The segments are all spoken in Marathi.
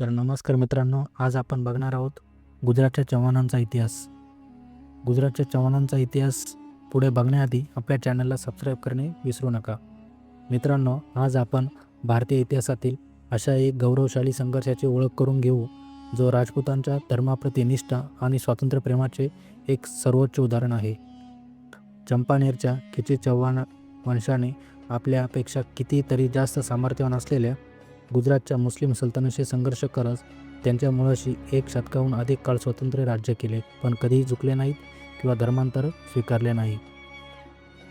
तर नमस्कार मित्रांनो आज आपण बघणार आहोत गुजरातच्या चव्हाणांचा इतिहास. गुजरातच्या चव्हाणांचा इतिहास पुढे बघण्याआधी आपल्या चॅनलला सबस्क्राईब करणे विसरू नका. मित्रांनो आज आपण भारतीय इतिहासातील अशा एक गौरवशाली संघर्षाची ओळख करून घेऊ जो राजपूतांच्या धर्माप्रती निष्ठा आणि स्वातंत्र्यप्रेमाचे एक सर्वोच्च उदाहरण आहे. चंपानेरच्या खिची चव्हाण वंशाने आपल्यापेक्षा कितीतरी जास्त सामर्थ्यवान असलेल्या गुजरातच्या मुस्लिम सल्तनतशी संघर्ष करत त्यांच्या मुळाशी एक शतकाहून अधिक काळ स्वतंत्र राज्य केले पण कधीही झुकले नाहीत किंवा धर्मांतर स्वीकारले नाही.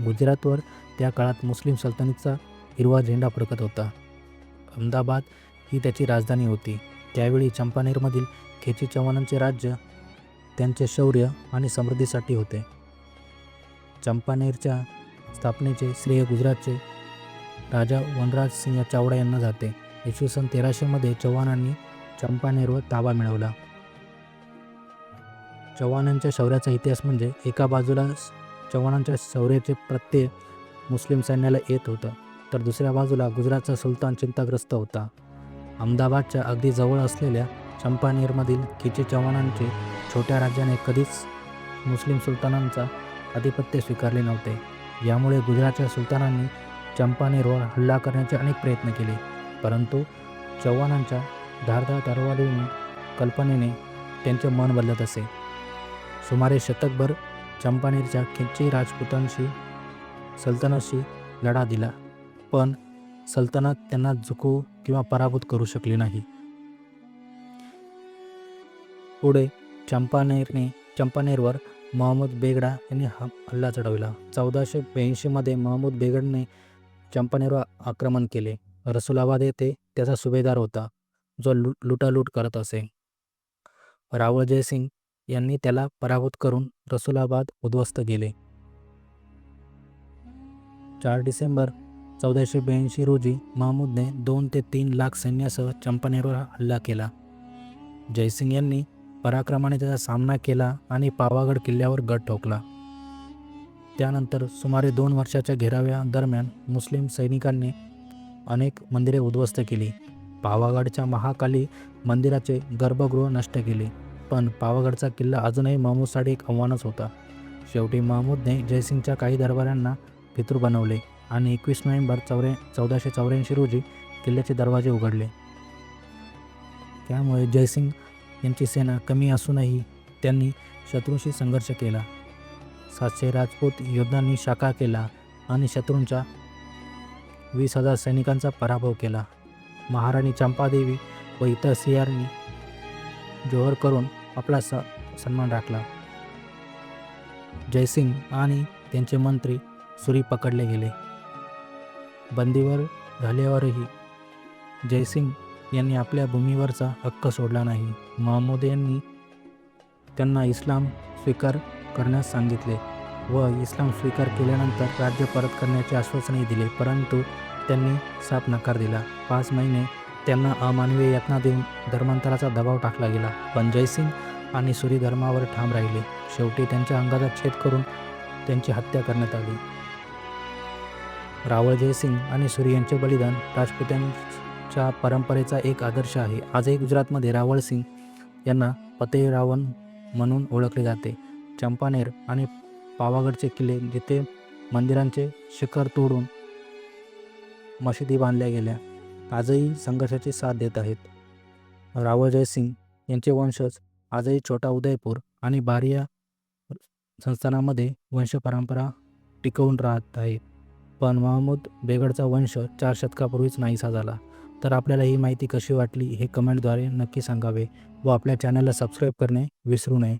गुजरातवर त्या काळात मुस्लिम सल्तनतचा हिरवा झेंडा फडकत होता. अहमदाबाद ही त्याची राजधानी होती. त्यावेळी चंपानेरमधील खेची चव्हाणांचे राज्य त्यांचे शौर्य आणि समृद्धीसाठी होते. चंपानेरच्या स्थापनेचे श्रेय गुजरातचे राजा वनराज सिंह चावडा यांना जाते. इसवी सन तेराशेमध्ये चव्हाणांनी चंपानेरवर ताबा मिळवला. चव्हाणांच्या शौर्याचा इतिहास म्हणजे एका बाजूला चव्हाणांच्या शौर्याचे प्रत्यय मुस्लिम सैन्याला येत होतं तर दुसऱ्या बाजूला गुजरातचा सुलतान चिंताग्रस्त होता. अहमदाबादच्या अगदी जवळ असलेल्या चंपानेरमधील खिची चव्हाणांचे छोट्या राज्याने कधीच मुस्लिम सुलतानांचा आधिपत्य स्वीकारले नव्हते. यामुळे गुजरातच्या सुलतानांनी चंपानेरवर हल्ला करण्याचे अनेक प्रयत्न केले. परंतु चव्हाणांच्या धारदार तरवारीने कल्पनेने त्यांचे मन बदलत असे. सुमारे शतकभर चंपानेरच्या खिच्ची राजपुतांशी सल्तनतशी लढा दिला. पण सल्तनत त्यांना झुकू किंवा पराभूत करू शकली नाही. पुढे चंपानेरने चंपानेरवर महमूद बेगडा यांनी हा हल्ला चढवला. चौदाशे ब्याऐंशीमध्ये महमूद बेगडने चंपानेरवर आक्रमण केले. रसुलाबाद येथे त्याचा सुभेदार होता जो लु लुटालूट करत असे. रावळ जयसिंग यांनी त्याला पराभूत करून रसुलाबाद उद्ध्वस्त केले. चार डिसेंबर चौदाशे ब्याऐंशी रोजी महमूदने दोन ते तीन लाख सैन्यासह चंपानेरवर हल्ला केला. जयसिंग यांनी पराक्रमाने त्याचा सामना केला आणि पावागड किल्ल्यावर गट ठोकला. त्यानंतर सुमारे दोन वर्षाच्या घेराव्या दरम्यान मुस्लिम सैनिकांनी अनेक मंदिरे उद्ध्वस्त केली. पावागडच्या महाकाली मंदिराचे गर्भगृह नष्ट केले. पण पावागडचा किल्ला अजूनही महमूदसाठी एक आव्हानच होता. शेवटी महमूदने जयसिंगच्या काही दरबारांना फितूर बनवले आणि एकवीस नोव्हेंबर चौऱ्या चौदाशे चौऱ्याऐंशी रोजी किल्ल्याचे दरवाजे उघडले. त्यामुळे जयसिंग यांची सेना कमी असूनही त्यांनी शत्रूंशी संघर्ष केला. सातशे राजपूत योद्धांनी शाखा केला आणि शत्रूंच्या वीस हजार सैनिकांचा पराभव केला. महाराणी चंपादेवी व इतर सियारनी जोहर करून आपला स सन्मान राखला. जयसिंग आणि त्यांचे मंत्री सुरी पकडले गेले. बंदीवर झाल्यावरही जयसिंग यांनी आपल्या भूमीवरचा हक्क सोडला नाही. महमूद यांनी त्यांना इस्लाम स्वीकार करण्यास सांगितले. व इस्लाम स्वीकार केल्यानंतर राज्य परत करण्याचे आश्वासनही दिले परंतु त्यांनी साफ नकार दिला. पाच महिने त्यांना अमानवीय यातना देऊन धर्मांतराचा दबाव टाकला गेला. पण जयसिंग आणि सुरी धर्मावर ठाम राहिले. शेवटी त्यांच्या अंगाचा छेद करून त्यांची हत्या करण्यात आली. रावळ जयसिंग आणि सुरी यांचे बलिदान राजपुतांच्या परंपरेचा एक आदर्श आहे. आजही गुजरातमध्ये रावळ सिंग यांना पते रावण म्हणून ओळखले जाते. चंपानेर आणि पावागडचे किल्ले जिथे मंदिरांचे शिखर तोडून मशिदी बांधल्या गेल्या. आजही संघर्षाची साथ देत आहेत. रावळ जयसिंग यांचे वंशज आजही छोटा उदयपूर आणि बारिया संस्थानामध्ये वंशपरंपरा टिकवून राहत आहे पण महमूद बेगडचा वंश चार शतकापूर्वीच नाहीसा झाला. तर आपल्याला ही माहिती कशी वाटली हे कमेंटद्वारे नक्की सांगावे व आपल्या चॅनलला सबस्क्राईब करणे विसरू नये.